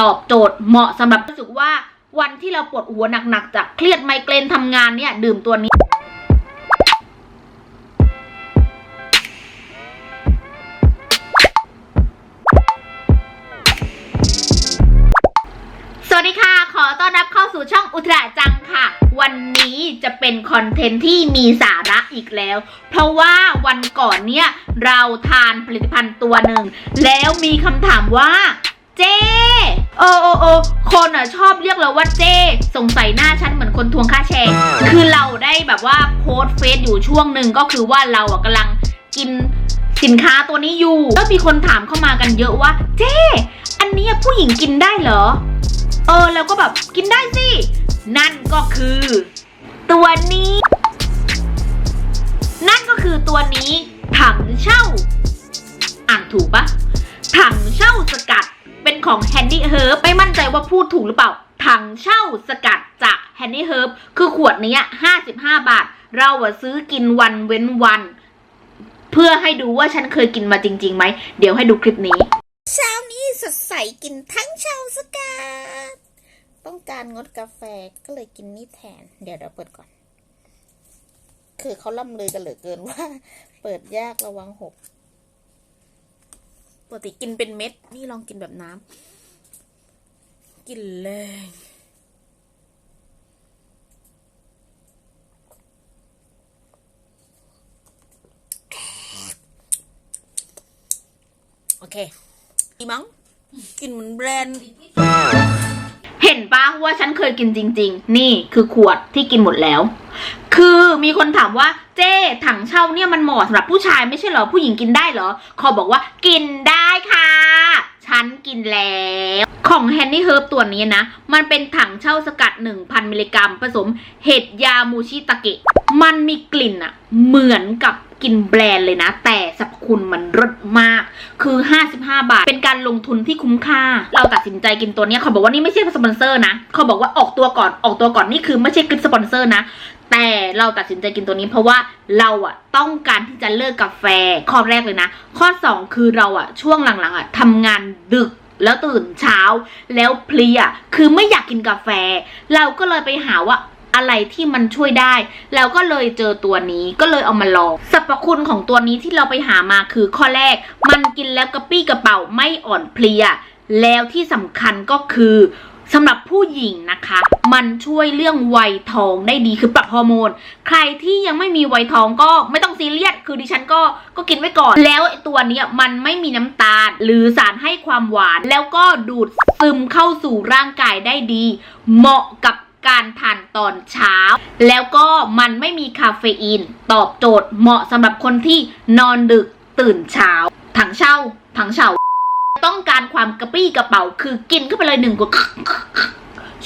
ตอบโจทย์เหมาะสำหรับรู้สึกว่าวันที่เราปวดหัวหนักๆจากเครียดไมเกรนทำงานเนี่ย ดื่มตัวนี้สวัสดีค่ะ ขอต้อนรับเข้าสู่ช่องอุตราจังค่ะ วันนี้จะเป็นคอนเทนต์ที่มีสาระอีกแล้ว เพราะว่าวันก่อนเนี่ย เราทานผลิตภัณฑ์ตัวหนึ่ง แล้วมีคำถามว่า เจ๊ คนอะชอบเรียกเราว่าเจ๊สงสัยหน้าฉันเหมือนคนทวงค่าแชร์ คือเราได้แบบว่าโพสเฟซอยู่ช่วงหนึ่งก็คือว่าเราอะกำลังกินสินค้าตัวนี้อยู่แล้วมีคนถามเข้ามากันเยอะว่า เจ๊อันนี้ผู้หญิงกินได้เหรอ เออแล้วก็แบบกินได้สิ นั่นก็คือ ตัวนี้ นั่นก็คือตัวนี้ ถังเช่า อ่านถูกปะถังเช่าสกัด ของ Handy Herb ไม่มั่นใจว่าพูดถูกหรือเปล่า ถังเช่าสกัดจาก Handy Herb คือขวดนี้ 55 บาท เราอะซื้อกินวันเว้นวัน เพื่อให้ดูว่าฉันเคยกินมาจริงๆไหม เดี๋ยวให้ดูคลิปนี้ เช้านี้สดใสกินทั้งเช้าสกัด ต้องการงดกาแฟก็เลยกินนี่แทน เดี๋ยวเดี๋ยวเปิดก่อน คือเขาล่ำเลือกันเหลือเกินว่า เปิดยากระวังหก ปกติกินเป็นเม็ด นี่ลองกินแบบน้ำกินเลยโอเคดีมั้งกินเหมือนแบรนด์ เห็นปะว่าฉันเคยกินจริง ๆ นี่คือขวดที่กินหมดแล้ว คือมีคนถามว่า เจ้ถังเช่าเนี่ยมันเหมาะสำหรับผู้ชายไม่ใช่เหรอผู้หญิงกินได้เหรอขอบอกว่ากินได้ค่ะ ฉันกินแล้วของแฮนนี่เฮิร์บตัวนี้นะ มันเป็นถังเช่าสกัด 1,000 มิลลิกรัม ผสมเห็ดยามูชิตะเกะ มันมีกลิ่นอะเหมือนกับกลินแบรนด์เลยนะ แต่สรรพคุณมันรสมาก คือ 55 บาท เป็นการลงทุนที่คุ้มค่า เราตัดสินใจกินตัวนี้เขาบอกว่านี่ไม่ใช่สปอนเซอร์นะ เขาบอกว่าออกตัวก่อน ออกตัวก่อนนี่คือไม่ใช่คลิปสปอนเซอร์นะ แต่เราตัดสินใจกินตัวนี้เพราะว่าเราอะต้องการที่จะเลิกกาแฟข้อแรกเลยนะ ข้อ 2 คือเราอะช่วงหลังๆอะทำงานดึกแล้วตื่นเช้าแล้วเพลียคือไม่อยากกินกาแฟ เราก็เลยไปหาว่าอะไรที่มันช่วยได้ แล้วก็เลยเจอตัวนี้ก็เลยเอามาลองสรรพคุณของตัวนี้ที่เราไปหามาคือข้อแรก มันกินแล้วกระปี้กระเป๋าไม่อ่อนเพลีย แล้วที่สำคัญก็คือ สำหรับผู้หญิงนะคะ มันช่วยเรื่องวัยทองได้ดีคือปรับฮอร์โมน ใครที่ยังไม่มีวัยทองก็ไม่ต้องซีเรียสคือดิฉันก็ก็กินไว้ก่อน แล้วไอตัวนี้มันไม่มีน้ำตาล หรือสารให้ความหวาน แล้วก็ดูดซึมเข้าสู่ร่างกายได้ดี เหมาะกับการทานตอนเช้า แล้วก็มันไม่มีคาเฟอีน ตอบโจทย์เหมาะสำหรับคนที่นอนดึกตื่นเช้า ถังเช่าถังเช่า ต้องการความกระปี้กระเป๋า คือกินเข้าไปเลยหนึ่งกด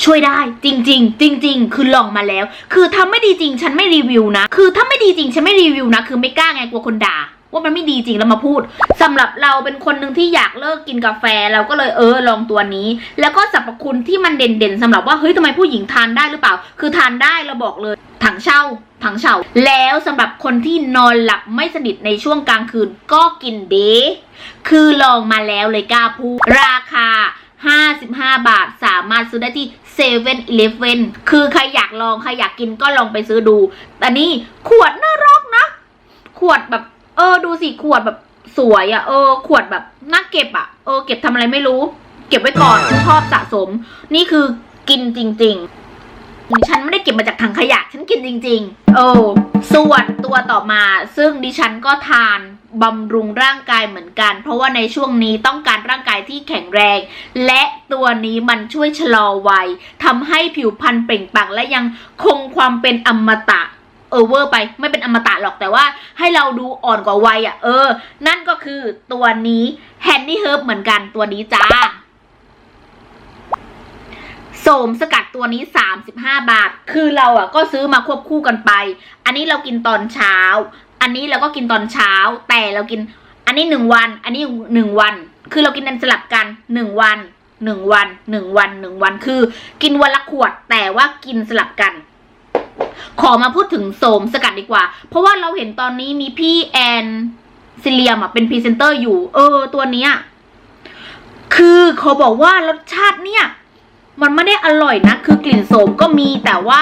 ช่วยได้จริง ๆ จริง ๆ คือลองมาแล้ว คือถ้าไม่ดีจริงฉันไม่รีวิวนะ คือถ้าไม่ดีจริงฉันไม่รีวิวนะ คือไม่กล้าไงกลัวคนด่าว่ามันไม่ดีจริงแล้วมาพูดสำหรับเราเป็นคนหนึ่งที่อยากเลิกกินกาแฟเราก็เลยเออลองตัวนี้ แล้วก็สรรพคุณที่มันเด่นๆสำหรับว่าเฮ้ยทำไมผู้หญิงทานได้หรือเปล่า คือทานได้เราบอกเลยถังเช่า ถังเช่าแล้วสำหรับคนที่นอนหลับไม่สนิทในช่วงกลางคืนก็กินเดคือลองมาแล้วเลยกล้าพูดราคา 55 บาทสามารถซื้อได้ที่เซเว่นอีเลฟเว่นคือใครอยากลองใครอยากกินก็ลองไปซื้อดูแต่นี่ขวดน่ารักนะ ขวดแบบ เออดูสิขวดแบบสวยอะ่ะ เออ ขวดแบบน่าเก็บอะ่ะ เออ เก็บทำอะไรไม่รู้ เก็บไว้ก่อนชอบสะสม นี่คือกินจริง ๆ ฉันไม่ได้เก็บมาจากถังขยะ ฉันกินจริง ๆ โอ้ส่วนตัวต่อมา ซึ่งดิฉันก็ทานบำรุงร่างกายเหมือนกัน เพราะว่าในช่วงนี้ต้องการร่างกายที่แข็งแรง และตัวนี้มันช่วยชะลอวัยทำให้ผิวพรรณเปล่งปลั่งและยังคงความเป็นอมตะเออเวอร์ไปไม่เป็นอมตะหรอกแต่ว่าให้เราดูอ่อนกว่าวัยอะ เออ นั่นก็คือตัวนี้แฮนนี่เฮิร์บเหมือนกันตัวนี้จ้า โสมสกัดตัวนี้ 35 บาท คือเราอะก็ซื้อมาควบคู่กันไป อันนี้เรากินตอนเช้า อันนี้เราก็กินตอนเช้า แต่เรากิน อันนี้หนึ่งวัน อันนี้หนึ่งวัน คือเรากินกันสลับกันหนึ่งวันหนึ่งวันหนึ่งวันหนึ่งวัน คือ กินวันละขวด แต่ว่ากินสลับกัน ขอมาพูดถึงโสมสกัดดีกว่า เพราะว่าเราเห็นตอนนี้มีพี่แอนซิเลียมอะเป็นพรีเซนเตอร์อยู่ เออ ตัวเนี้ย คือเขาบอกว่ารสชาติเนี่ย มันไม่ได้อร่อยนะคือกลิ่นโสมก็มีแต่ว่า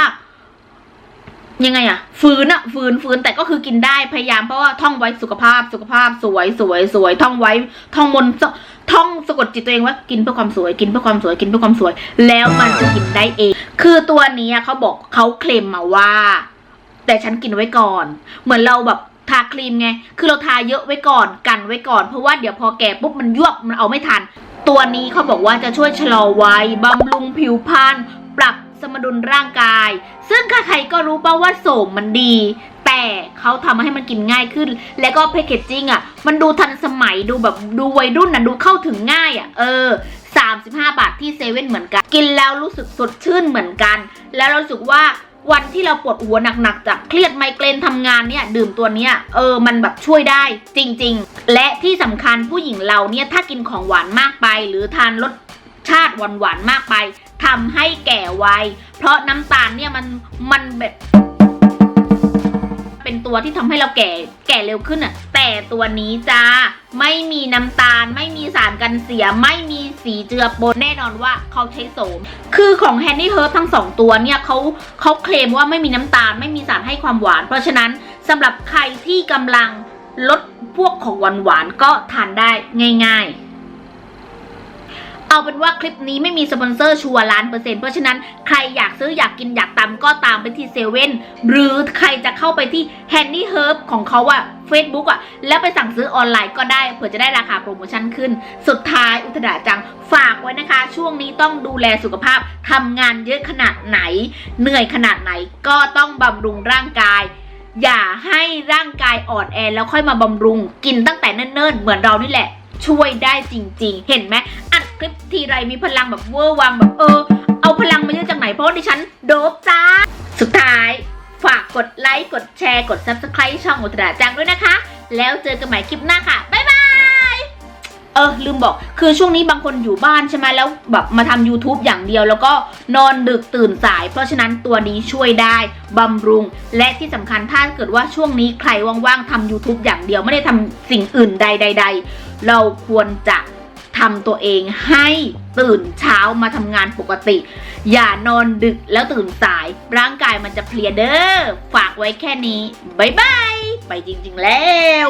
ยังไงอะฟื้นอะฟื้นฟื้นแต่ก็คือกินได้พยายามเพราะว่าท่องไว้สุขภาพสุขภาพสวยสวยสวยท่องไว้ ท่องมนต์ท่องสะกดจิตตัวเองว่ากินเพื่อความสวยกินเพื่อความสวยกินเพื่อความสวย แล้วมันจะกินได้เอง คือตัวนี้เขาบอกเขาเคลมมาว่า แต่ฉันกินไว้ก่อน เหมือนเราแบบทาครีมไง คือเราทาเยอะไว้ก่อนกันไว้ก่อน เพราะว่าเดี๋ยวพอแก่ปุ๊บมันยวบมันเอาไม่ทัน ตัวนี้เขาบอกว่าจะช่วยชะลอวัยบำรุงผิวพรรณปรับสมดุลร่างกาย ซึ่งใครๆก็รู้ป่าว่าโสมมันดี แต่เขาทำให้มันกินง่ายขึ้น แล้วก็แพคเกจจิ้งอะ มันดูทันสมัยดูแบบดูวัยรุ่นนะดูเข้าถึงง่ายอะ เออ 35 บาทที่เซเว่นเหมือนกัน กินแล้วรู้สึกสดชื่นเหมือนกัน แล้วเรารู้สึกว่า วันที่เราปวดหัวหนักๆจากเครียดไมเกรนทำงานเนี่ยดื่มตัวเนี้ยเออมันแบบช่วยได้จริง ๆ และที่สำคัญผู้หญิงเราเนี่ยถ้ากินของหวานมากไป หรือทานรสชาติหวานๆมากไปทำให้แก่ไวเพราะน้ำตาลเนี่ยมันมันแบบเป็นตัวที่ทำให้เราแก่แก่เร็วขึ้นอะแต่ตัวนี้จ้า ไม่มีน้ำตาล ไม่มีสารกันเสีย ไม่มีสีเจือปนแน่นอนว่าเขาใช้โสม คือของแฮนนี่เฮิร์บทั้งสองตัวเนี่ยเขาเขาเคลมว่าไม่มีน้ำตาล ไม่มีสารให้ความหวาน เพราะฉะนั้นสำหรับใครที่กำลังลดพวกของหวานหวานก็ทานได้ง่าย ๆ เอาเป็นว่าคลิปนี้ไม่มีสปอนเซอร์ชัวร์ล้านเปอร์เซ็นต์เพราะฉะนั้นใครอยากซื้ออยากกินอยากตำก็ตามไปที่เซเว่นหรือใครจะเข้าไปที่ Handy Herb ของเขาอะ Facebook อะแล้วไปสั่งซื้อออนไลน์ก็ได้เผื่อจะได้ราคาโปรโมชั่นขึ้น สุดท้ายอุตดาจังฝากไว้นะคะ ช่วงนี้ต้องดูแลสุขภาพทำงานเยอะขนาดไหน เหนื่อยขนาดไหนก็ต้องบำรุงร่างกายอย่าให้ร่างกายอ่อนแอแล้วค่อยมาบำรุง กินตั้งแต่เนิ่นๆ เหมือนเรานี่แหละ ช่วยได้จริงๆ เห็นไหม ลิปทีไรมีพลังแบบเวอร์วังแบบเออ เอาพลังมาเยอะจากไหนเพราะดิฉันโดบจ้า สุดท้ายฝากกดไลค์ กดแชร์ กด subscribe ช่องอุตราจังด้วยนะคะ แล้วเจอกันใหม่คลิปหน้าค่ะ บ๊ายบาย เออ ลืมบอก คือช่วงนี้บางคนอยู่บ้านใช่ไหมแล้วแบบมาทำ YouTube อย่างเดียว แล้วก็นอนดึกตื่นสาย เพราะฉะนั้นตัวนี้ช่วยได้บำรุง และที่สำคัญถ้าเกิดว่าช่วงนี้ใครว่างๆทำ YouTube อย่างเดียวไม่ได้ทำสิ่งอื่นใดๆเราควรจะำตัวเองให้ตื่นเช้ามาทำงานปกติ อย่านอนดึกแล้วตื่นสาย ร่างกายมันจะเพลียเด้อ ฝากไว้แค่นี้ บ๊ายบาย ไปจริงๆแล้ว